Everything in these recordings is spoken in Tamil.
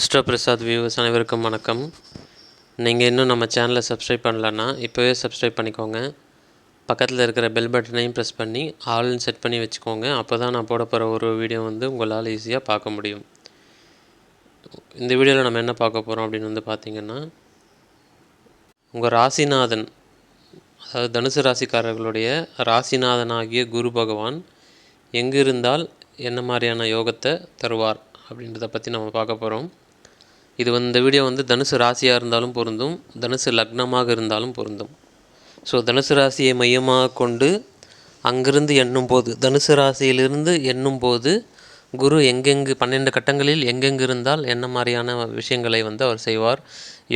அஸ்ட்ரோ பிரசாத் வியூவர்ஸ் அனைவருக்கும் வணக்கம். நீங்கள் இன்னும் நம்ம சேனலை சப்ஸ்கிரைப் பண்ணலன்னா இப்போவே சப்ஸ்கிரைப் பண்ணிக்கோங்க. பக்கத்தில் இருக்கிற பெல் பட்டனையும் ப்ரெஸ் பண்ணி ஆல்னு செட் பண்ணி வச்சுக்கோங்க. அப்போ தான் நான் போட போகிற ஒரு வீடியோ வந்து உங்களால் ஈஸியாக பார்க்க முடியும். இந்த வீடியோவில் நம்ம என்ன பார்க்க போகிறோம் அப்படின்னு வந்து பார்த்திங்கன்னா உங்கள் ராசிநாதன் அதாவது தனுசு ராசிக்காரர்களுடைய ராசிநாதனாகிய குரு பகவான் எங்கிருந்தால் என்ன மாதிரியான யோகத்தை தருவார் அப்படின்றத பற்றி நம்ம பார்க்க போகிறோம் இது வந்து இந்த வீடியோ வந்து தனுசு ராசியாக இருந்தாலும் பொருந்தும் தனுசு லக்னமாக இருந்தாலும் பொருந்தும். ஸோ தனுசு ராசியை மையமாக கொண்டு அங்கிருந்து எண்ணும் போது தனுசு ராசியிலிருந்து எண்ணும் போது குரு எங்கெங்கு பன்னெண்டு கட்டங்களில் எங்கெங்கு இருந்தால் என்ன மாதிரியான விஷயங்களை வந்து அவர் செய்வார்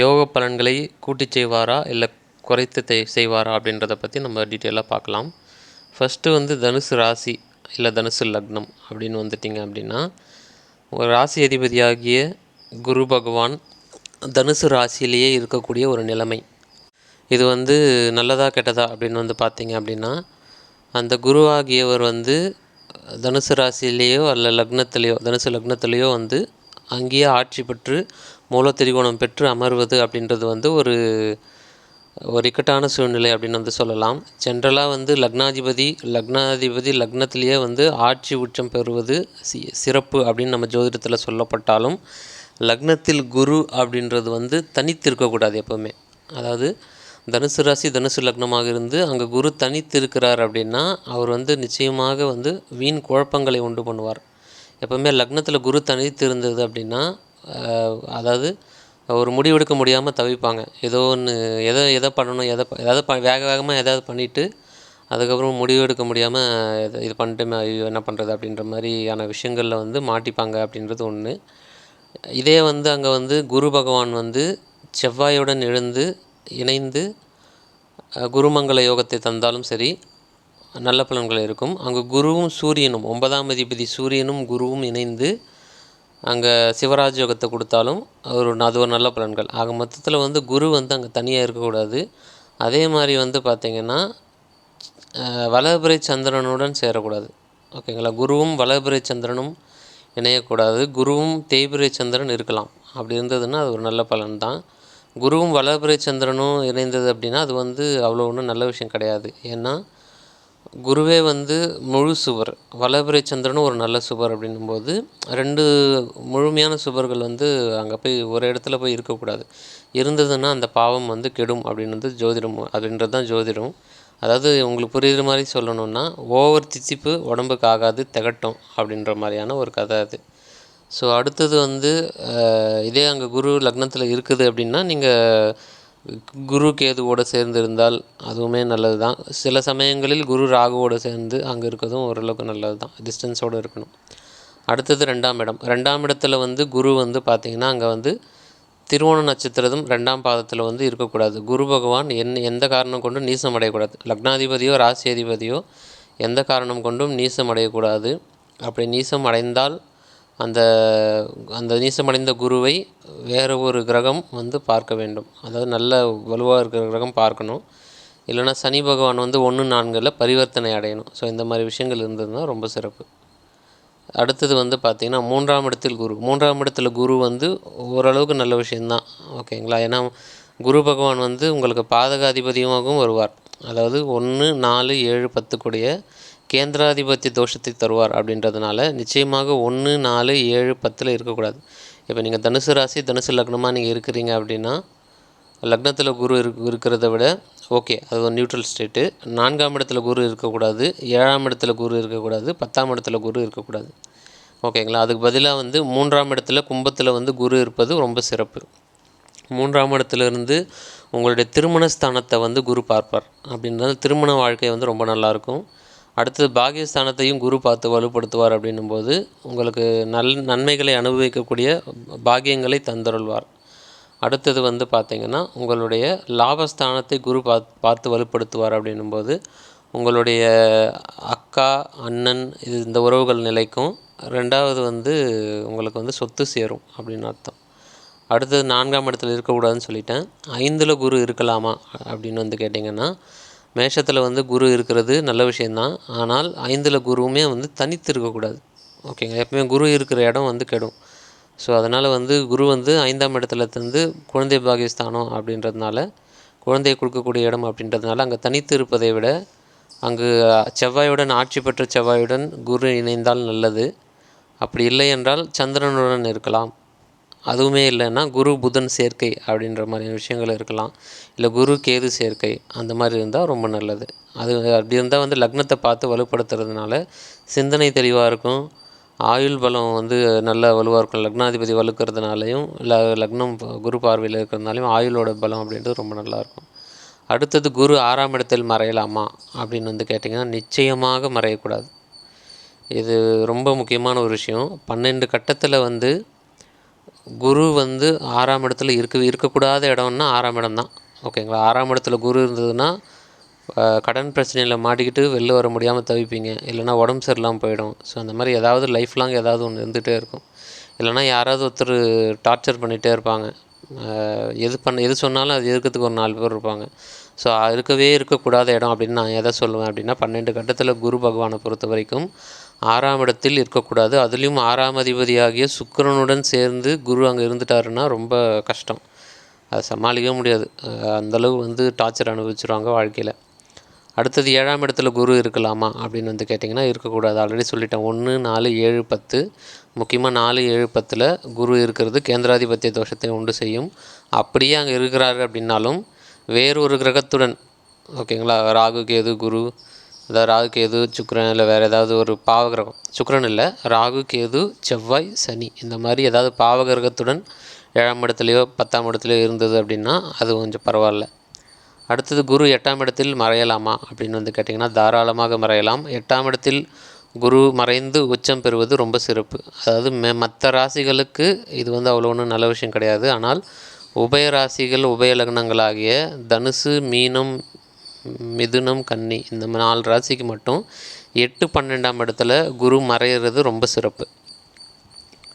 யோக பலன்களை கூட்டி செய்வாரா இல்லை குறைத்து செய்வாரா அப்படின்றத பற்றி நம்ம டீட்டெயிலாக பார்க்கலாம். ஃபஸ்ட்டு வந்து தனுசு ராசி இல்லை தனுசு லக்னம் அப்படின்னு வந்துட்டிங்க அப்படின்னா ஒரு ராசி அதிபதியாகிய குரு பகவான் தனுசு ராசியிலேயே இருக்கக்கூடிய ஒரு நிலைமை. இது வந்து நல்லதா கெட்டதா அப்படின்னு வந்து பார்த்தீங்க அப்படின்னா அந்த குருவாகியவர் வந்து தனுசு ராசியிலேயோ அல்ல லக்னத்திலேயோ தனுசு லக்னத்திலேயோ வந்து அங்கேயே ஆட்சி பெற்று மூல திரிகோணம் பெற்று அமர்வது அப்படின்றது வந்து ஒரு ஒரு இக்கட்டான சூழ்நிலை அப்படின்னு வந்து சொல்லலாம். ஜென்ரலாக வந்து லக்னாதிபதி லக்னாதிபதி லக்னத்திலேயே வந்து ஆட்சி உச்சம் பெறுவது சி சிறப்பு அப்படின்னு நம்ம ஜோதிடத்தில் சொல்லப்பட்டாலும் லக்னத்தில் குரு அப்படின்றது வந்து தனித்து இருக்கக்கூடாது எப்போவுமே. அதாவது தனுசு ராசி தனுசு லக்னமாக இருந்து அங்கே குரு தனித்து இருக்கிறார் அப்படின்னா அவர் வந்து நிச்சயமாக வந்து வீண் குழப்பங்களை உண்டு பண்ணுவார். எப்போவுமே லக்னத்தில் குரு தனித்து இருந்தது அப்படின்னா அதாவது ஒரு முடிவெடுக்க முடியாமல் தவிப்பாங்க. ஏதோ ஒன்று எதை எதை பண்ணணும் எதை எதாவது ஏதாவது ப வேக வேகமாக எதாவது பண்ணிவிட்டு அதுக்கப்புறம் முடிவெடுக்க முடியாமல் இது இது பண்ணிட்டு ஐயோ என்ன பண்ணுறது அப்படின்ற மாதிரியான விஷயங்களில் வந்து மாட்டிப்பாங்க அப்படின்றது ஒன்று இதே வந்து அங்கே வந்து குரு பகவான் வந்து செவ்வாயுடன் எழுந்து இணைந்து குருமங்கள யோகத்தை தந்தாலும் சரி நல்ல பலன்கள் இருக்கும். அங்கே குருவும் சூரியனும் ஒன்பதாம் அதிபதி சூரியனும் குருவும் இணைந்து அங்கே சிவராஜ் யோகத்தை கொடுத்தாலும் ஒரு அது ஒரு நல்ல பலன்கள். ஆக மொத்தத்தில் வந்து குரு வந்து அங்கே தனியாக இருக்கக்கூடாது. அதே மாதிரி வந்து பார்த்திங்கன்னா வலபுரை சந்திரனுடன் சேரக்கூடாது. ஓகேங்களா? குருவும் வலபுரை சந்திரனும் இணையக்கூடாது. குருவும் தேய்பிரை சந்திரன் இருக்கலாம். அப்படி இருந்ததுன்னா அது ஒரு நல்ல பலன் தான். குருவும் வளபிரை சந்திரனும் இணைந்தது அப்படின்னா அது வந்து அவ்வளோ ஒன்றும் நல்ல விஷயம் கிடையாது. ஏன்னா குருவே வந்து முழு சுவர். வளபிரை சந்திரனும் ஒரு நல்ல சுவர் அப்படின்னும்போது ரெண்டு முழுமையான சுவர்கள் வந்து அங்கே போய் ஒரு இடத்துல போய் இருக்கக்கூடாது. இருந்ததுன்னா அந்த பாவம் வந்து கெடும் அப்படின்னு வந்து ஜோதிடம் அப்படின்றது தான் ஜோதிடம். அதாவது உங்களுக்கு புரிகிற மாதிரி சொல்லணும்னா ஓவர் தித்திப்பு உடம்புக்கு ஆகாது திகட்டும் அப்படின்ற மாதிரியான ஒரு கதை அது. ஸோ அடுத்தது வந்து இதே அங்கே குரு லக்னத்தில் இருக்குது அப்படின்னா நீங்கள் குரு கேதுவோடு சேர்ந்து இருந்தால் அதுவுமே நல்லது தான் சில சமயங்களில் குரு ராகுவோடு சேர்ந்து அங்கே இருக்கிறதும் ஓரளவுக்கு நல்லது தான் டிஸ்டன்ஸோடு இருக்கணும். அடுத்தது ரெண்டாம் இடம். ரெண்டாம் இடத்துல வந்து குரு வந்து பார்த்திங்கன்னா அங்கே வந்து திருவோண நட்சத்திரத்தும் ரெண்டாம் பாதத்தில் வந்து இருக்கக்கூடாது. குரு பகவான் என் எந்த காரணம் கொண்டும் நீசம் அடையக்கூடாது லக்னாதிபதியோ ராசி அதிபதியோ எந்த காரணம் கொண்டும் நீசம் அடையக்கூடாது அப்படி நீசம் அடைந்தால் அந்த அந்த நீசமடைந்த குருவை வேறு ஒரு கிரகம் வந்து பார்க்க வேண்டும். அதாவது நல்ல வலுவாக இருக்கிற கிரகம் பார்க்கணும். இல்லைன்னா சனி பகவான் வந்து ஒன்று நான்கில் பரிவர்த்தனை அடையணும். ஸோ இந்த மாதிரி விஷயங்கள் இருந்ததுன்னா ரொம்ப சிறப்பு. அடுத்தது வந்து பார்த்திங்கன்னா மூன்றாம் இடத்தில் குரு. மூன்றாம் இடத்துல குரு வந்து ஓரளவுக்கு நல்ல விஷயந்தான் ஓகேங்களா? ஏன்னா குரு பகவான் வந்து உங்களுக்கு பாதகாதிபதியமாகவும் வருவார். அதாவது ஒன்று நாலு ஏழு பத்து கூடிய கேந்திராதிபத்திய தோஷத்தை தருவார் அப்படின்றதுனால நிச்சயமாக ஒன்று நாலு ஏழு பத்தில் இருக்கக்கூடாது. இப்போ நீங்கள் தனுசு ராசி தனுசு லக்னமாக நீங்கள் இருக்கிறீங்க அப்படின்னா லக்னத்தில் குரு இருக் இருக்கிறத விட ஓகே அது ஒரு நியூட்ரல் ஸ்டேட்டு நான்காம் இடத்துல குரு இருக்கக்கூடாது ஏழாம் இடத்துல குரு இருக்கக்கூடாது பத்தாம் இடத்துல குரு இருக்கக்கூடாது. ஓகேங்களா? அதுக்கு பதிலாக வந்து மூன்றாம் இடத்துல கும்பத்தில் வந்து குரு இருப்பது ரொம்ப சிறப்பு. மூன்றாம் இடத்துல இருந்து உங்களுடைய திருமண ஸ்தானத்தை வந்து குரு பார்ப்பார். அப்படின்றது திருமண வாழ்க்கை வந்து ரொம்ப நல்லாயிருக்கும் அடுத்தது பாகியஸ்தானத்தையும் குரு பார்த்து வலுப்படுத்துவார் அப்படின்னும்போது உங்களுக்கு நல் நன்மைகளை அனுபவிக்கக்கூடிய பாகியங்களை தந்தருள்வார். அடுத்தது வந்து பார்த்திங்கன்னா உங்களுடைய லாபஸ்தானத்தை குரு பாத் பார்த்து வலுப்படுத்துவார் அப்படின்னும்போது உங்களுடைய அக்கா அண்ணன் இது இந்த உறவுகள் நிலைக்கும் ரெண்டாவது வந்து உங்களுக்கு வந்து சொத்து சேரும் அப்படின்னு அர்த்தம். அடுத்தது நான்காம் இடத்துல இருக்கக்கூடாதுன்னு சொல்லிட்டேன். ஐந்தில் குரு இருக்கலாமா அப்படின்னு வந்து கேட்டிங்கன்னா மேஷத்தில் வந்து குரு இருக்கிறது நல்ல விஷயந்தான் ஆனால் ஐந்தில் குருவுமே வந்து தனித்து இருக்கக்கூடாது. ஓகேங்க எப்பவுமே குரு இருக்கிற இடம் வந்து கெடும். ஸோ அதனால் வந்து குரு வந்து ஐந்தாம் இடத்துல தந்து குழந்தை பாகிஸ்தானம் அப்படின்றதுனால குழந்தையை கொடுக்கக்கூடிய இடம் அப்படின்றதுனால அங்கே தனித்து இருப்பதை விட அங்கு செவ்வாயுடன் ஆட்சி பெற்ற செவ்வாயுடன் குரு இணைந்தால் நல்லது. அப்படி இல்லை என்றால் சந்திரனுடன் இருக்கலாம். அதுவுமே இல்லைன்னா குரு புதன் சேர்க்கை அப்படின்ற மாதிரியான விஷயங்கள் இருக்கலாம். இல்லை குரு கேது சேர்க்கை அந்த மாதிரி இருந்தால் ரொம்ப நல்லது. அது அப்படி இருந்தால் வந்து லக்னத்தை பார்த்து வலுப்படுத்துறதுனால சிந்தனை தெளிவாக இருக்கும். ஆயுள் பலம் வந்து நல்ல வலுவாக இருக்கும். லக்னாதிபதி வலுக்கிறதுனாலையும் ல லக்னம் குரு பார்வையில் இருக்கிறதுனாலையும் ஆயுளோட பலம் அப்படின்றது ரொம்ப நல்லாயிருக்கும் அடுத்தது குரு ஆறாம் இடத்தில் மறையலாமா அப்படின்னு வந்து கேட்டிங்கன்னா நிச்சயமாக மறையக்கூடாது. இது ரொம்ப முக்கியமான ஒரு விஷயம். பன்னெண்டு கட்டத்தில் வந்து குரு வந்து ஆறாம் இடத்துல இருக்க இருக்கக்கூடாத இடம்னா ஆறாம் இடம் தான். ஓகேங்களா? ஆறாம் இடத்துல குரு இருந்ததுன்னா கடன் பிரச்சனையில் மாட்டிக்கிட்டு வெளில வர முடியாமல் தவிப்பீங்க. இல்லைனா உடம்பு சரியில்லாமல் போயிடும். ஸோ அந்த மாதிரி ஏதாவது லைஃப் லாங் ஏதாவது ஒன்று இருந்துகிட்டே இருக்கும். இல்லைன்னா யாராவது ஒருத்தர் டார்ச்சர் பண்ணிகிட்டே இருப்பாங்க. எது பண்ண எது சொன்னாலும் அது இருக்கிறதுக்கு ஒரு நாலு பேர் இருப்பாங்க. ஸோ இருக்கவே இருக்கக்கூடாத இடம் அப்படின்னு நான் எதை சொல்லுவேன் அப்படின்னா பன்னெண்டு கட்டத்தில் குரு பகவானை பொறுத்த வரைக்கும் ஆறாம் இடத்தில் இருக்கக்கூடாது. அதுலேயும் ஆறாம் அதிபதியாகிய சுக்கிரனுடன் சேர்ந்து குரு அங்கே இருந்துட்டாருன்னா ரொம்ப கஷ்டம். அதை சமாளிக்க முடியாது. அந்தளவு வந்து டார்ச்சர் அனுபவிச்சிருவாங்க வாழ்க்கையில். அடுத்தது ஏழாம் இடத்துல குரு இருக்கலாமா அப்படின்னு வந்து கேட்டிங்கன்னா இருக்கக்கூடாது. ஆல்ரெடி சொல்லிட்டேன். ஒன்று நாலு ஏழு பத்து. முக்கியமாக நாலு ஏழு பத்தில் குரு இருக்கிறது கேந்திராதிபத்திய தோஷத்தை உண்டு செய்யும். அப்படியே அங்கே இருக்கிறாரு அப்படின்னாலும் வேறொரு கிரகத்துடன் ஓகேங்களா? ராகு கேது குரு அதாவது ராகு கேது சுக்கரன் இல்லை வேறு ஏதாவது ஒரு பாவ கிரகம். இல்லை ராகு கேது செவ்வாய் சனி இந்த மாதிரி ஏதாவது பாவ கிரகத்துடன் ஏழாம் இடத்துலையோ பத்தாம் இடத்துலையோ இருந்தது அப்படின்னா அது கொஞ்சம் பரவாயில்ல. அடுத்தது குரு எட்டாம் இடத்தில் மறையலாமா அப்படின்னு வந்து கேட்டிங்கன்னா தாராளமாக மறையலாம். எட்டாம் இடத்தில் குரு மறைந்து உச்சம் பெறுவது ரொம்ப சிறப்பு. அதாவது மே மற்ற ராசிகளுக்கு இது வந்து அவ்வளோ ஒன்றும் நல்ல விஷயம் கிடையாது. ஆனால் உபய ராசிகள் உபய லக்னங்களாகிய தனுசு மீனம் மிதுனம் கன்னி இந்த நாலு ராசிக்கு மட்டும் எட்டு பன்னெண்டாம் இடத்துல குரு மறையிறது ரொம்ப சிறப்பு.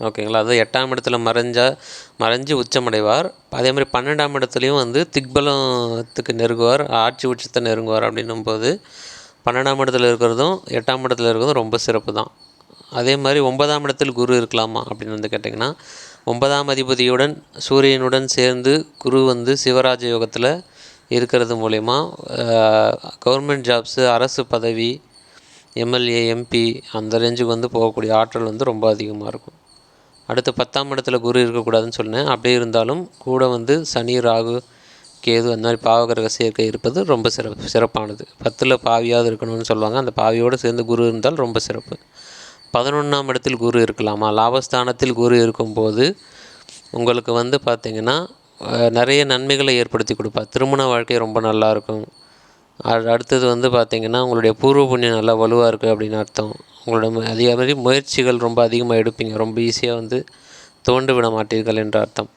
ஓகேங்களா? அது எட்டாம் இடத்துல மறைஞ்சா மறைஞ்சு உச்சமடைவார். அதே மாதிரி பன்னெண்டாம் இடத்துலையும் வந்து திக்பலத்துக்கு நெருங்குவார் ஆட்சி உச்சத்தை நெருங்குவார் அப்படின்னும் போது பன்னெண்டாம் இடத்துல இருக்கிறதும் எட்டாம் இடத்துல இருக்கிறதும் ரொம்ப சிறப்பு தான். அதே மாதிரி ஒன்பதாம் இடத்தில் குரு இருக்கலாமா அப்படின்னு வந்து கேட்டிங்கன்னா ஒன்பதாம் அதிபதியுடன் சூரியனுடன் சேர்ந்து குரு வந்து சிவராஜ யோகத்தில் இருக்கிறது மூலயமா கவர்மெண்ட் ஜாப்ஸு அரசு பதவி எம்எல்ஏ எம்பி அந்த ரேஞ்சுக்கு வந்து போகக்கூடிய ஆற்றல் வந்து ரொம்ப அதிகமாக இருக்கும். அடுத்து பத்தாம் இடத்துல குரு இருக்கக்கூடாதுன்னு சொன்னேன். அப்படியே இருந்தாலும் கூட வந்து சனி ராகு கேது அந்த மாதிரி பாவகிரக சேர்க்கை இருப்பது ரொம்ப சிறப்பு சிறப்பானது. பத்தில் பாவியாவது இருக்கணும்னு சொல்லுவாங்க. அந்த பாவியோடு சேர்ந்து குரு இருந்தால் ரொம்ப சிறப்பு. பதினொன்றாம் இடத்தில் குரு இருக்கலாமா? லாபஸ்தானத்தில் குரு இருக்கும்போது உங்களுக்கு வந்து பார்த்திங்கன்னா நிறைய நன்மைகளை ஏற்படுத்தி கொடுப்பா திருமண வாழ்க்கை ரொம்ப நல்லா இருக்கும். அடுத்தது வந்து பார்த்திங்கன்னா உங்களுடைய பூர்வ புண்ணியம் நல்லா வலுவாக இருக்குது அப்படின்னு அர்த்தம். உங்களோட அதே மாதிரி முயற்சிகள் ரொம்ப அதிகமாக எடுப்பீங்க. ரொம்ப ஈஸியாக வந்து தோண்டு விட மாட்டீர்கள் என்ற அர்த்தம்.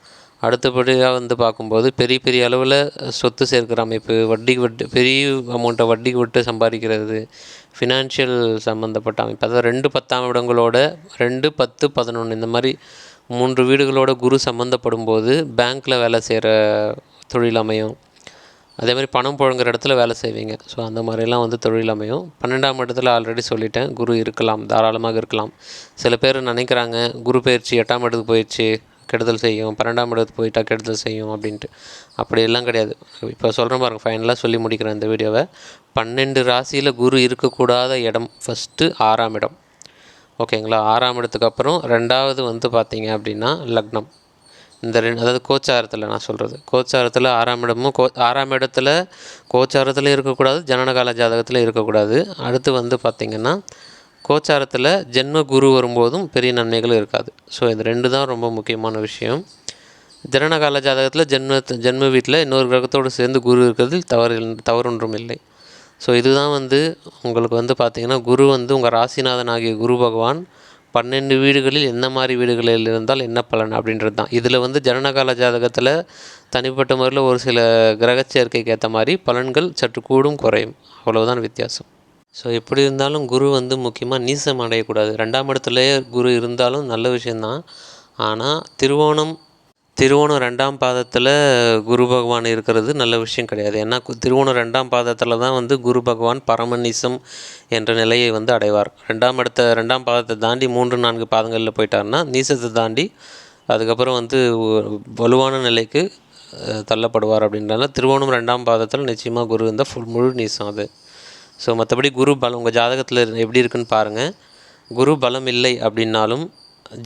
அடுத்தபடியாக வந்து பார்க்கும்போது பெரிய பெரிய அளவில் சொத்து சேர்க்கிற அமைப்பு வட்டி விட்டு பெரிய அமௌண்ட்டை வட்டிக்கு விட்டு சம்பாதிக்கிறது ஃபினான்ஷியல் சம்மந்தப்பட்ட அமைப்பு. அதாவது ரெண்டு பத்தாம் இடங்களோட ரெண்டு பத்து பதினொன்று இந்த மாதிரி மூன்று வீடுகளோட குரு சம்மந்தப்படும் போது பேங்க்கில் வேலை செய்கிற தொழில் அமையும். அதே மாதிரி பணம் புழங்குற இடத்துல வேலை செய்வீங்க. ஸோ அந்த மாதிரிலாம் வந்து தொழில் அமையும். பன்னெண்டாம் இடத்துல ஆல்ரெடி சொல்லிட்டேன். குரு இருக்கலாம் தாராளமாக இருக்கலாம். சில பேர் நினைக்கிறாங்க குரு பயிற்சி எட்டாம் இடத்துக்கு போயிடுச்சு கெடுதல் செய்யும். பன்னெண்டாம் இடத்துக்கு போயிட்டா கெடுதல் செய்யும் அப்படின்ட்டு. அப்படியெல்லாம் கிடையாது. இப்போ சொல்கிறேன் பாருங்க ஃபைனலாக சொல்லி முடிக்கிறேன் இந்த வீடியோவை. பன்னெண்டு ராசியில் குரு இருக்கக்கூடாத இடம் ஃபஸ்ட்டு ஆறாம் இடம். ஓகேங்களா ஆறாம் இடத்துக்கு அப்புறம் ரெண்டாவது வந்து பார்த்தீங்க அப்படின்னா லக்னம். இந்த ரெண்டு அதாவது கோச்சாரத்தில் நான் சொல்கிறது கோச்சாரத்தில் ஆறாம் இடமும் கோ ஆறாம் இடத்துல கோச்சாரத்தில் இருக்கக்கூடாது ஜனனகால ஜாதகத்தில் இருக்கக்கூடாது. அடுத்து வந்து பார்த்திங்கன்னா கோச்சாரத்தில் ஜென்ம குரு வரும்போதும் பெரிய நன்மைகள் இருக்காது. ஸோ இது ரெண்டு தான் ரொம்ப முக்கியமான விஷயம். ஜனனகால ஜாதகத்தில் ஜென்ம ஜென்ம வீட்டில் இன்னொரு கிரகத்தோடு சேர்ந்து குரு இருக்கிறதில் தவறு தவறொன்றும் இல்லை. ஸோ இதுதான் வந்து உங்களுக்கு வந்து பார்த்திங்கன்னா குரு வந்து உங்கள் ராசிநாதன் ஆகிய குரு பகவான் பன்னெண்டு வீடுகளில் என்ன மாதிரி வீடுகளில் இருந்தால் என்ன பலன் அப்படின்றது தான். இதில் வந்து ஜனனகால ஜாதகத்தில் தனிப்பட்ட முறையில் ஒரு சில கிரகச்சேர்க்கைக்கு ஏற்ற மாதிரி பலன்கள் சற்று கூடும் குறையும். அவ்வளவுதான் வித்தியாசம். ஸோ எப்படி இருந்தாலும் குரு வந்து முக்கியமாக நீசம் அடையக்கூடாது. ரெண்டாம் இடத்துலேயே குரு இருந்தாலும் நல்ல விஷயந்தான் ஆனால் திருவோணம் திருவோணம் ரெண்டாம் பாதத்தில் குரு பகவான் இருக்கிறது நல்ல விஷயம் கிடையாது. ஏன்னா கு- திருவோணம் ரெண்டாம் பாதத்தில் தான் வந்து குரு பகவான் பரமநிசம் என்ற நிலையை வந்து அடைவார். ரெண்டாம் இடத்த ரெண்டாம் பாதத்தை தாண்டி மூன்று நான்கு பாதங்களில் போயிட்டாருன்னா நீசத்தை தாண்டி அதுக்கப்புறம் வந்து வலுவான நிலைக்கு தள்ளப்படுவார் அப்படின்றனால திருவோணம் ரெண்டாம் பாதத்தில் நிச்சயமாக குரு இருந்தால் ஃபுல் முழு நீசம் அது. ஸோ மற்றபடி குரு பலம் உங்கள் ஜாதகத்தில் எப்படி இருக்குன்னு பாருங்கள் குரு பலம் இல்லை அப்படின்னாலும்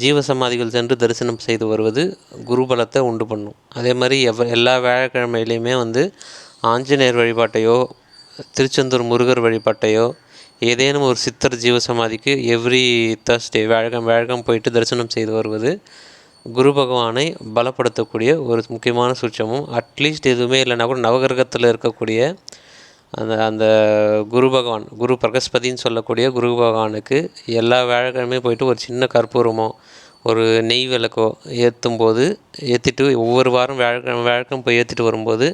ஜீவசமாதிகள் சென்று தரிசனம் செய்து வருவது குருபலத்தை உண்டு பண்ணும். அதே மாதிரி எவ் எல்லா வியாழக்கிழமையிலையுமே வந்து ஆஞ்சநேயர் வழிபாட்டையோ திருச்செந்தூர் முருகர் வழிபாட்டையோ ஏதேனும் ஒரு சித்தர் ஜீவசமாதிக்கு எவ்ரி தர்ஸ்டே வியாழக்கம் வியாழக்கம் போயிட்டு தரிசனம் செய்து வருவது குரு பகவானை பலப்படுத்தக்கூடிய ஒரு முக்கியமான சூட்சமும். அட்லீஸ்ட் எதுவுமே இல்லைனா கூட நவகிரகத்தில் இருக்கக்கூடிய அந்த அந்த குரு பகவான் குரு பிரகஸ்பதின்னு சொல்லக்கூடிய குரு பகவானுக்கு எல்லா வியாழக்கிழமையும் போயிட்டு ஒரு சின்ன கற்பூரமோ ஒரு நெய் விளக்கோ ஏற்றும் போது ஏற்றிட்டு ஒவ்வொரு வாரம் வியாழக்கிழமை வியாழக்கிழமை போய் ஏற்றிட்டு வரும்போது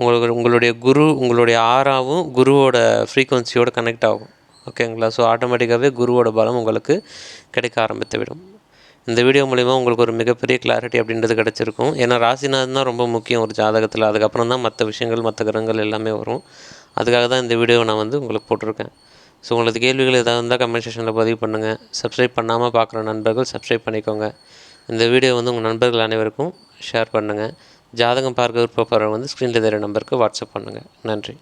உங்களுக்கு உங்களுடைய குரு உங்களுடைய ஆறாவும் குருவோட ஃப்ரீக்குவன்சியோடு கனெக்ட் ஆகும். ஓகேங்களா ஸோ ஆட்டோமேட்டிக்காகவே குருவோட பலம் உங்களுக்கு கிடைக்க ஆரம்பித்து விடும். இந்த வீடியோ மூலிமா உங்களுக்கு ஒரு மிகப்பெரிய கிளாரிட்டி அப்படின்றது கிடச்சிருக்கும். ஏன்னா ராசிநாதன் தான் ரொம்ப முக்கியம் ஒரு ஜாதகத்தில். அதுக்கப்புறம் தான் மற்ற விஷயங்கள் மற்ற கிரகங்கள் எல்லாமே வரும். அதுக்காக தான் இந்த வீடியோவை நான் வந்து உங்களுக்கு போட்டிருக்கேன். ஸோ உங்களுக்கு கேள்விகள் ஏதாவது இருந்தால் கமெண்ட் செக்ஷனில் பதிவு பண்ணுங்கள் சப்ஸ்கிரைப் பண்ணாமல் பார்க்குற நண்பர்கள் சப்ஸ்கிரைப் பண்ணிக்கோங்க. இந்த வீடியோ வந்து உங்கள் நண்பர்கள் அனைவருக்கும் ஷேர் பண்ணுங்கள் ஜாதகம் பார்க்க விருப்பப்படுறவங்க வந்து ஸ்க்ரீனில் தெரிய நம்பருக்கு வாட்ஸ்அப் பண்ணுங்கள் நன்றி.